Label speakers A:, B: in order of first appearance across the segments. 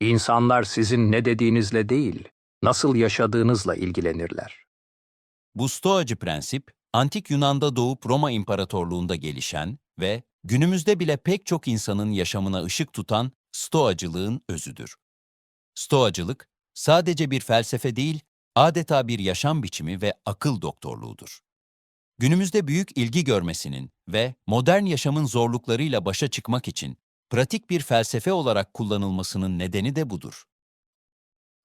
A: İnsanlar sizin ne dediğinizle değil, nasıl yaşadığınızla ilgilenirler.
B: Bu Stoacı prensip, Antik Yunan'da doğup Roma İmparatorluğu'nda gelişen ve günümüzde bile pek çok insanın yaşamına ışık tutan Stoacılığın özüdür. Stoacılık, sadece bir felsefe değil, adeta bir yaşam biçimi ve akıl doktorluğudur. Günümüzde büyük ilgi görmesinin ve modern yaşamın zorluklarıyla başa çıkmak için pratik bir felsefe olarak kullanılmasının nedeni de budur.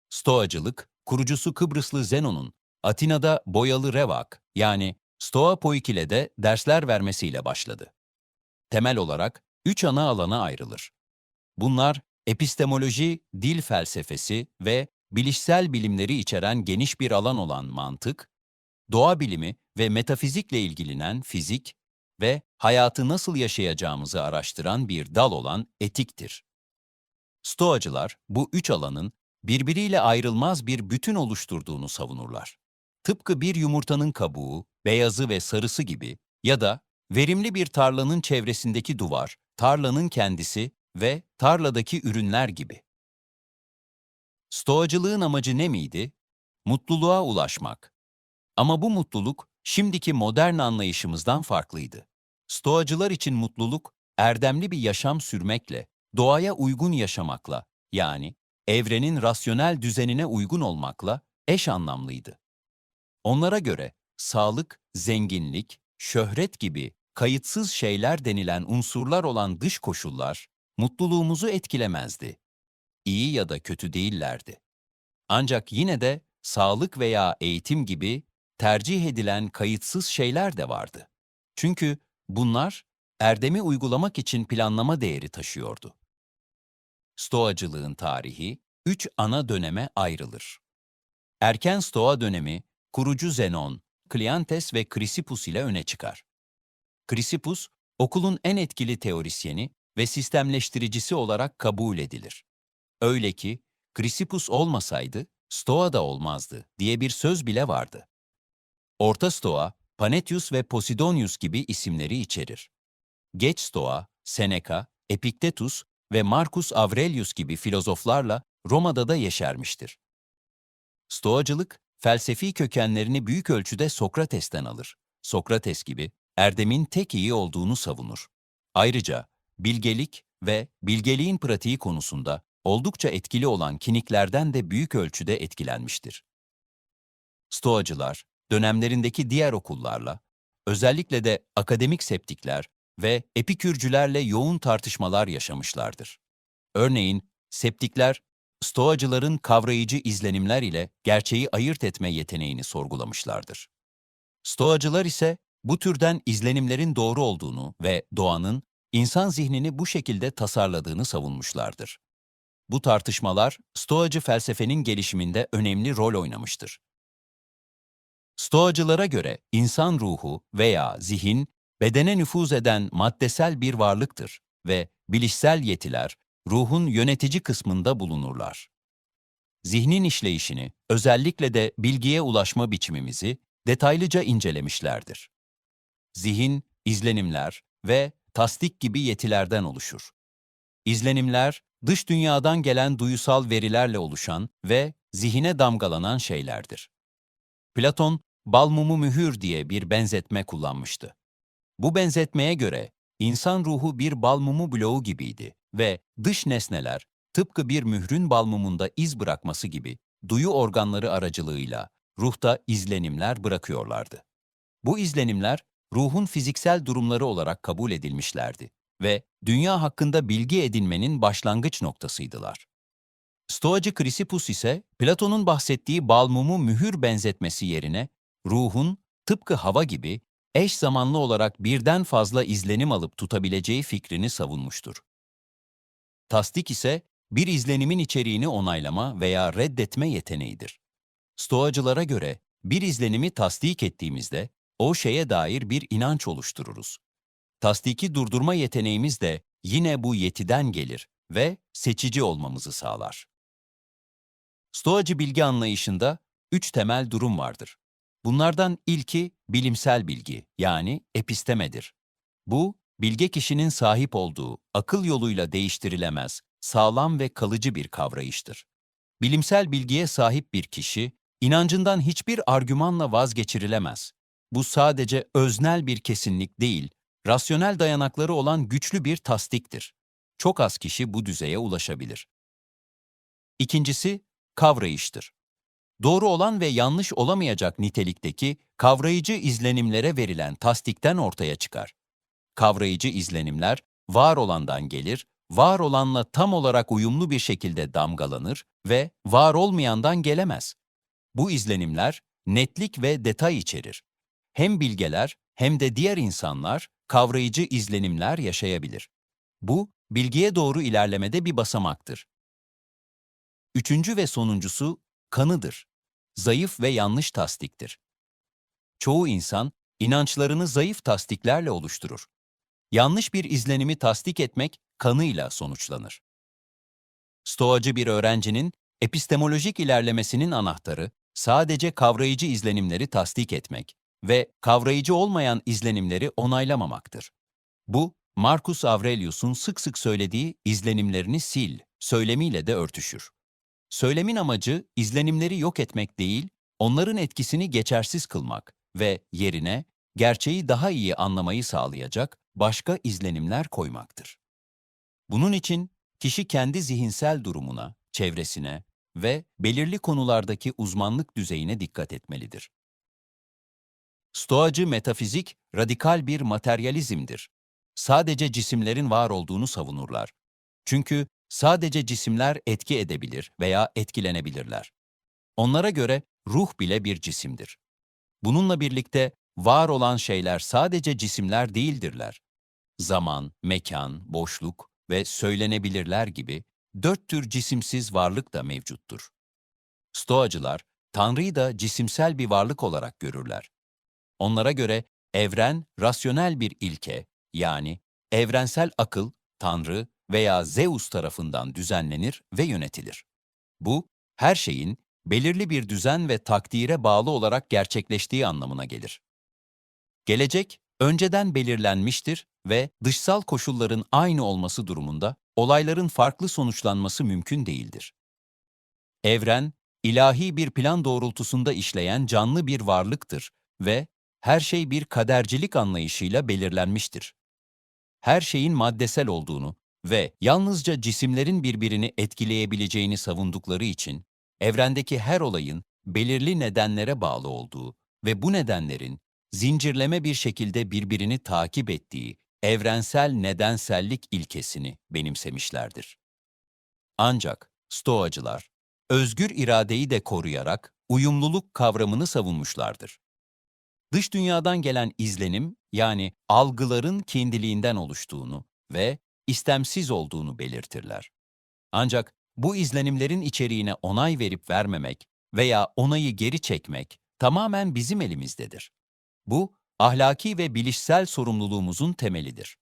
B: Stoacılık, kurucusu Kıbrıslı Zenon'un Atina'da boyalı revak yani Stoa Poikile'de dersler vermesiyle başladı. Temel olarak üç ana alana ayrılır. Bunlar epistemoloji, dil felsefesi ve bilişsel bilimleri içeren geniş bir alan olan mantık, doğa bilimi ve metafizikle ilgilenen fizik ve hayatı nasıl yaşayacağımızı araştıran bir dal olan etiktir. Stoacılar bu üç alanın birbiriyle ayrılmaz bir bütün oluşturduğunu savunurlar. Tıpkı bir yumurtanın kabuğu, beyazı ve sarısı gibi ya da verimli bir tarlanın çevresindeki duvar, tarlanın kendisi ve tarladaki ürünler gibi. Stoacılığın amacı ne miydi? Mutluluğa ulaşmak. Ama bu mutluluk şimdiki modern anlayışımızdan farklıydı. Stoacılar için mutluluk, erdemli bir yaşam sürmekle, doğaya uygun yaşamakla, yani evrenin rasyonel düzenine uygun olmakla eş anlamlıydı. Onlara göre sağlık, zenginlik, şöhret gibi kayıtsız şeyler denilen unsurlar olan dış koşullar mutluluğumuzu etkilemezdi. İyi ya da kötü değillerdi. Ancak yine de sağlık veya eğitim gibi tercih edilen kayıtsız şeyler de vardı. Çünkü bunlar erdemi uygulamak için planlama değeri taşıyordu. Stoacılığın tarihi üç ana döneme ayrılır. Erken Stoa dönemi kurucu Zenon, Kleantes ve Chrysippus ile öne çıkar. Chrysippus, okulun en etkili teorisyeni ve sistemleştiricisi olarak kabul edilir. Öyle ki, Chrysippus olmasaydı, Stoa da olmazdı diye bir söz bile vardı. Orta Stoa, Panetius ve Posidonius gibi isimleri içerir. Geç Stoa, Seneca, Epiktetus ve Marcus Aurelius gibi filozoflarla Roma'da da yeşermiştir. Stoacılık, felsefi kökenlerini büyük ölçüde Sokrates'ten alır. Sokrates gibi erdemin tek iyi olduğunu savunur. Ayrıca bilgelik ve bilgeliğin pratiği konusunda oldukça etkili olan kiniklerden de büyük ölçüde etkilenmiştir. Stoacılar, dönemlerindeki diğer okullarla, özellikle de akademik septikler ve epikürcülerle yoğun tartışmalar yaşamışlardır. Örneğin, septikler, stoacıların kavrayıcı izlenimler ile gerçeği ayırt etme yeteneğini sorgulamışlardır. Stoacılar ise bu türden izlenimlerin doğru olduğunu ve doğanın insan zihnini bu şekilde tasarladığını savunmuşlardır. Bu tartışmalar Stoacı felsefenin gelişiminde önemli rol oynamıştır. Stoacılara göre insan ruhu veya zihin bedene nüfuz eden maddesel bir varlıktır ve bilişsel yetiler ruhun yönetici kısmında bulunurlar. Zihnin işleyişini, özellikle de bilgiye ulaşma biçimimizi detaylıca incelemişlerdir. Zihin, izlenimler ve tasdik gibi yetilerden oluşur. İzlenimler, dış dünyadan gelen duyusal verilerle oluşan ve zihine damgalanan şeylerdir. Platon, bal mumu mühür diye bir benzetme kullanmıştı. Bu benzetmeye göre insan ruhu bir bal mumu bloğu gibiydi ve dış nesneler tıpkı bir mührün bal mumunda iz bırakması gibi duyu organları aracılığıyla ruhta izlenimler bırakıyorlardı. Bu izlenimler ruhun fiziksel durumları olarak kabul edilmişlerdi ve dünya hakkında bilgi edinmenin başlangıç noktasıydılar. Stoacı Chrysippus ise Platon'un bahsettiği bal mumu mühür benzetmesi yerine ruhun tıpkı hava gibi eş zamanlı olarak birden fazla izlenim alıp tutabileceği fikrini savunmuştur. Tasdik ise bir izlenimin içeriğini onaylama veya reddetme yeteneğidir. Stoacılara göre bir izlenimi tasdik ettiğimizde o şeye dair bir inanç oluştururuz. Tasdiki durdurma yeteneğimiz de yine bu yetiden gelir ve seçici olmamızı sağlar. Stoacı bilgi anlayışında üç temel durum vardır. Bunlardan ilki bilimsel bilgi yani epistemedir. Bu, bilge kişinin sahip olduğu, akıl yoluyla değiştirilemez, sağlam ve kalıcı bir kavrayıştır. Bilimsel bilgiye sahip bir kişi, inancından hiçbir argümanla vazgeçirilemez. Bu sadece öznel bir kesinlik değil, rasyonel dayanakları olan güçlü bir tasdiktir. Çok az kişi bu düzeye ulaşabilir. İkincisi, kavrayıştır. Doğru olan ve yanlış olamayacak nitelikteki kavrayıcı izlenimlere verilen tasdikten ortaya çıkar. Kavrayıcı izlenimler var olandan gelir, var olanla tam olarak uyumlu bir şekilde damgalanır ve var olmayandan gelemez. Bu izlenimler netlik ve detay içerir. Hem bilgeler hem de diğer insanlar kavrayıcı izlenimler yaşayabilir. Bu, bilgiye doğru ilerlemede bir basamaktır. Üçüncü ve sonuncusu kanıdır. Zayıf ve yanlış tasdiktir. Çoğu insan inançlarını zayıf tasdiklerle oluşturur. Yanlış bir izlenimi tasdik etmek kanıyla sonuçlanır. Stoacı bir öğrencinin epistemolojik ilerlemesinin anahtarı sadece kavrayıcı izlenimleri tasdik etmek ve kavrayıcı olmayan izlenimleri onaylamamaktır. Bu, Marcus Aurelius'un sık sık söylediği izlenimlerini sil söylemiyle de örtüşür. Söylemin amacı izlenimleri yok etmek değil, onların etkisini geçersiz kılmak ve yerine gerçeği daha iyi anlamayı sağlayacak başka izlenimler koymaktır. Bunun için kişi kendi zihinsel durumuna, çevresine ve belirli konulardaki uzmanlık düzeyine dikkat etmelidir. Stoacı metafizik radikal bir materyalizmdir. Sadece cisimlerin var olduğunu savunurlar. Çünkü sadece cisimler etki edebilir veya etkilenebilirler. Onlara göre ruh bile bir cisimdir. Bununla birlikte var olan şeyler sadece cisimler değildirler. Zaman, mekan, boşluk ve söylenebilirler gibi dört tür cisimsiz varlık da mevcuttur. Stoacılar, Tanrı'yı da cisimsel bir varlık olarak görürler. Onlara göre evren rasyonel bir ilke, yani evrensel akıl, Tanrı veya Zeus tarafından düzenlenir ve yönetilir. Bu, her şeyin belirli bir düzen ve takdire bağlı olarak gerçekleştiği anlamına gelir. Gelecek, önceden belirlenmiştir ve dışsal koşulların aynı olması durumunda olayların farklı sonuçlanması mümkün değildir. Evren, ilahi bir plan doğrultusunda işleyen canlı bir varlıktır ve her şey bir kadercilik anlayışıyla belirlenmiştir. Her şeyin maddesel olduğunu ve yalnızca cisimlerin birbirini etkileyebileceğini savundukları için, evrendeki her olayın belirli nedenlere bağlı olduğu ve bu nedenlerin zincirleme bir şekilde birbirini takip ettiği evrensel nedensellik ilkesini benimsemişlerdir. Ancak Stoacılar, özgür iradeyi de koruyarak uyumluluk kavramını savunmuşlardır. Dış dünyadan gelen izlenim, yani algıların kendiliğinden oluştuğunu ve istemsiz olduğunu belirtirler. Ancak bu izlenimlerin içeriğine onay verip vermemek veya onayı geri çekmek tamamen bizim elimizdedir. Bu, ahlaki ve bilişsel sorumluluğumuzun temelidir.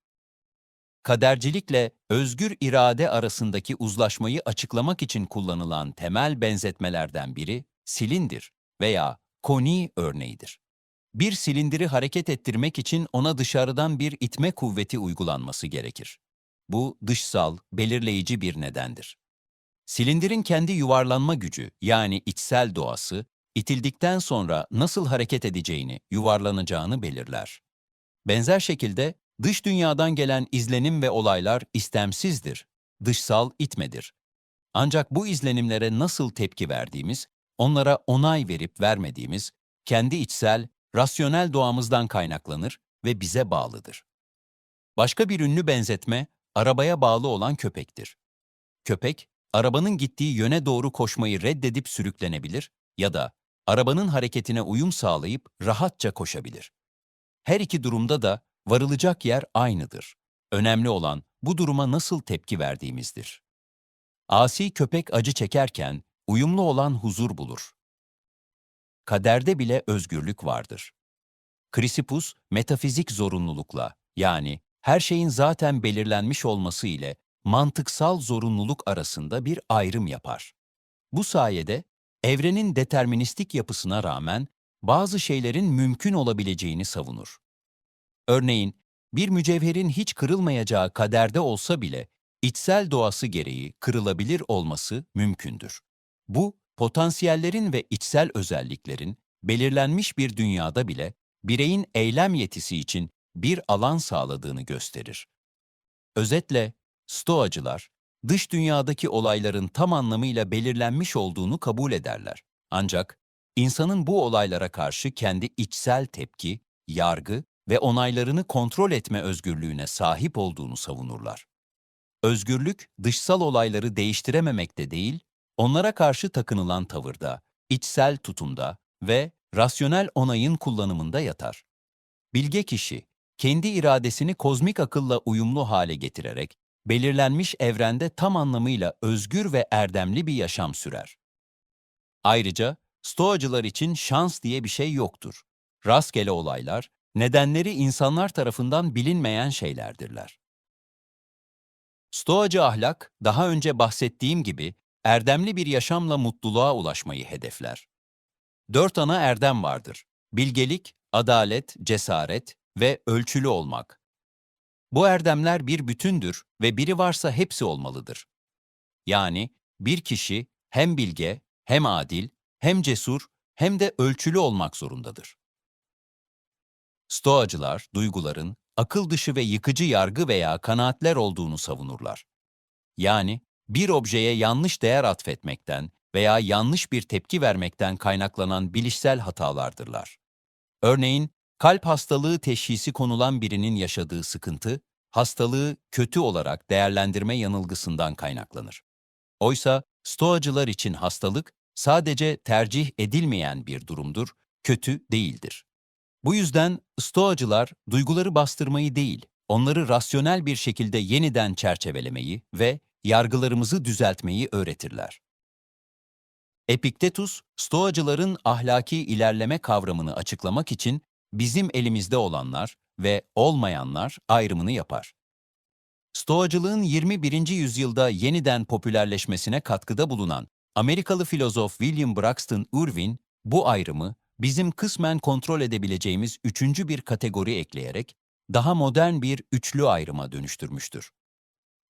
B: Kadercilikle özgür irade arasındaki uzlaşmayı açıklamak için kullanılan temel benzetmelerden biri silindir veya koni örneğidir. Bir silindiri hareket ettirmek için ona dışarıdan bir itme kuvveti uygulanması gerekir. Bu dışsal, belirleyici bir nedendir. Silindirin kendi yuvarlanma gücü yani içsel doğası, itildikten sonra nasıl hareket edeceğini, yuvarlanacağını belirler. Benzer şekilde dış dünyadan gelen izlenim ve olaylar istemsizdir, dışsal itmedir. Ancak bu izlenimlere nasıl tepki verdiğimiz, onlara onay verip vermediğimiz, kendi içsel, rasyonel doğamızdan kaynaklanır ve bize bağlıdır. Başka bir ünlü benzetme, arabaya bağlı olan köpektir. Köpek, arabanın gittiği yöne doğru koşmayı reddedip sürüklenebilir ya da arabanın hareketine uyum sağlayıp rahatça koşabilir. Her iki durumda da varılacak yer aynıdır. Önemli olan bu duruma nasıl tepki verdiğimizdir. Asi köpek acı çekerken uyumlu olan huzur bulur. Kaderde bile özgürlük vardır. Krisipus metafizik zorunlulukla yani her şeyin zaten belirlenmiş olması ile mantıksal zorunluluk arasında bir ayrım yapar. Bu sayede evrenin deterministik yapısına rağmen bazı şeylerin mümkün olabileceğini savunur. Örneğin, bir mücevherin hiç kırılmayacağı kaderde olsa bile içsel doğası gereği kırılabilir olması mümkündür. Bu, potansiyellerin ve içsel özelliklerin belirlenmiş bir dünyada bile bireyin eylem yetisi için bir alan sağladığını gösterir. Özetle, Stoacılar, dış dünyadaki olayların tam anlamıyla belirlenmiş olduğunu kabul ederler. Ancak insanın bu olaylara karşı kendi içsel tepki, yargı ve onaylarını kontrol etme özgürlüğüne sahip olduğunu savunurlar. Özgürlük, dışsal olayları değiştirememekte değil, onlara karşı takınılan tavırda, içsel tutumda ve rasyonel onayın kullanımında yatar. Bilge kişi, kendi iradesini kozmik akılla uyumlu hale getirerek, belirlenmiş evrende tam anlamıyla özgür ve erdemli bir yaşam sürer. Ayrıca, Stoacılar için şans diye bir şey yoktur. Rastgele olaylar, nedenleri insanlar tarafından bilinmeyen şeylerdirler. Stoacı ahlak, daha önce bahsettiğim gibi, erdemli bir yaşamla mutluluğa ulaşmayı hedefler. Dört ana erdem vardır. Bilgelik, adalet, cesaret ve ölçülü olmak. Bu erdemler bir bütündür ve biri varsa hepsi olmalıdır. Yani bir kişi hem bilge, hem adil, hem cesur, hem de ölçülü olmak zorundadır. Stoacılar, duyguların akıl dışı ve yıkıcı yargı veya kanaatler olduğunu savunurlar. Yani bir objeye yanlış değer atfetmekten veya yanlış bir tepki vermekten kaynaklanan bilişsel hatalardırlar. Örneğin, kalp hastalığı teşhisi konulan birinin yaşadığı sıkıntı, hastalığı kötü olarak değerlendirme yanılgısından kaynaklanır. Oysa stoacılar için hastalık sadece tercih edilmeyen bir durumdur, kötü değildir. Bu yüzden stoacılar duyguları bastırmayı değil, onları rasyonel bir şekilde yeniden çerçevelemeyi ve yargılarımızı düzeltmeyi öğretirler. Epiktetus, stoacıların ahlaki ilerleme kavramını açıklamak için bizim elimizde olanlar ve olmayanlar ayrımını yapar. Stoacılığın 21. yüzyılda yeniden popülerleşmesine katkıda bulunan Amerikalı filozof William Braxton Irvin bu ayrımı bizim kısmen kontrol edebileceğimiz üçüncü bir kategori ekleyerek daha modern bir üçlü ayrıma dönüştürmüştür.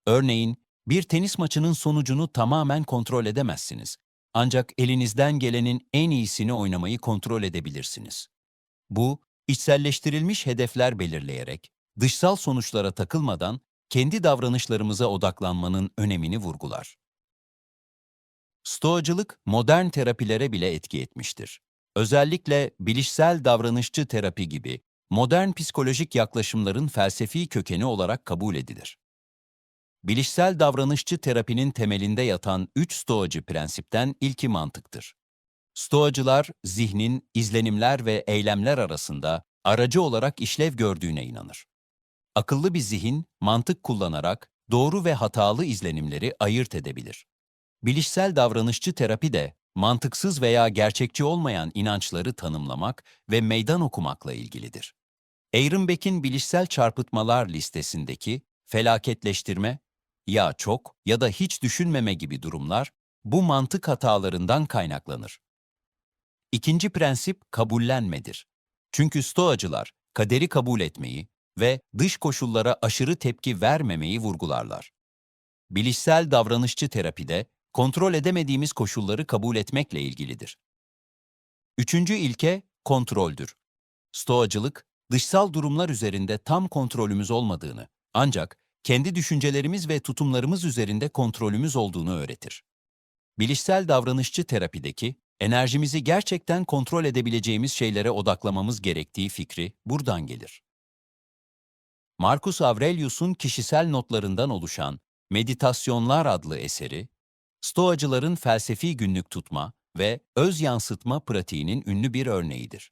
B: Örneğin, bir tenis maçının sonucunu tamamen kontrol edemezsiniz. Ancak elinizden gelenin en iyisini oynamayı kontrol edebilirsiniz. Bu, içselleştirilmiş hedefler belirleyerek, dışsal sonuçlara takılmadan kendi davranışlarımıza odaklanmanın önemini vurgular. Stoacılık modern terapilere bile etki etmiştir. Özellikle bilişsel davranışçı terapi gibi modern psikolojik yaklaşımların felsefi kökeni olarak kabul edilir. Bilişsel davranışçı terapinin temelinde yatan üç stoacı prensipten ilki mantıktır. Stoacılar, zihnin izlenimler ve eylemler arasında aracı olarak işlev gördüğüne inanır. Akıllı bir zihin, mantık kullanarak doğru ve hatalı izlenimleri ayırt edebilir. Bilişsel davranışçı terapi de mantıksız veya gerçekçi olmayan inançları tanımlamak ve meydan okumakla ilgilidir. Ehrenbeck'in bilişsel çarpıtmalar listesindeki felaketleştirme, ya çok ya da hiç düşünmeme gibi durumlar bu mantık hatalarından kaynaklanır. İkinci prensip kabullenmedir. Çünkü stoacılar kaderi kabul etmeyi ve dış koşullara aşırı tepki vermemeyi vurgularlar. Bilişsel davranışçı terapide kontrol edemediğimiz koşulları kabul etmekle ilgilidir. Üçüncü ilke kontroldür. Stoacılık, dışsal durumlar üzerinde tam kontrolümüz olmadığını, ancak kendi düşüncelerimiz ve tutumlarımız üzerinde kontrolümüz olduğunu öğretir. Bilişsel davranışçı terapideki, enerjimizi gerçekten kontrol edebileceğimiz şeylere odaklamamız gerektiği fikri buradan gelir. Marcus Aurelius'un kişisel notlarından oluşan Meditasyonlar adlı eseri, Stoacıların felsefi günlük tutma ve öz yansıtma pratiğinin ünlü bir örneğidir.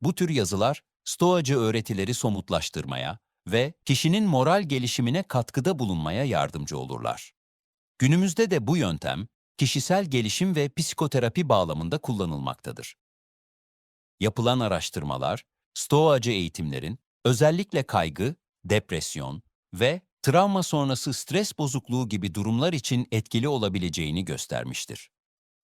B: Bu tür yazılar, Stoacı öğretileri somutlaştırmaya ve kişinin moral gelişimine katkıda bulunmaya yardımcı olurlar. Günümüzde de bu yöntem, kişisel gelişim ve psikoterapi bağlamında kullanılmaktadır. Yapılan araştırmalar, Stoacı eğitimlerin özellikle kaygı, depresyon ve travma sonrası stres bozukluğu gibi durumlar için etkili olabileceğini göstermiştir.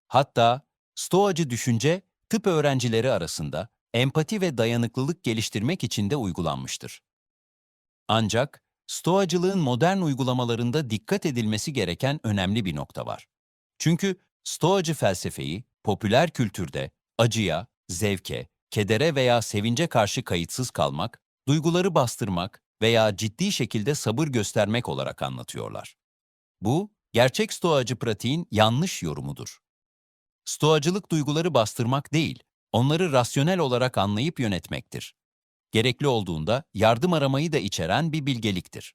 B: Hatta stoacı düşünce tıp öğrencileri arasında empati ve dayanıklılık geliştirmek için de uygulanmıştır. Ancak Stoacılığın modern uygulamalarında dikkat edilmesi gereken önemli bir nokta var. Çünkü Stoacı felsefeyi popüler kültürde acıya, zevke, kedere veya sevince karşı kayıtsız kalmak, duyguları bastırmak veya ciddi şekilde sabır göstermek olarak anlatıyorlar. Bu, gerçek stoacı pratiğin yanlış yorumudur. Stoacılık duyguları bastırmak değil, onları rasyonel olarak anlayıp yönetmektir. Gerekli olduğunda yardım aramayı da içeren bir bilgeliktir.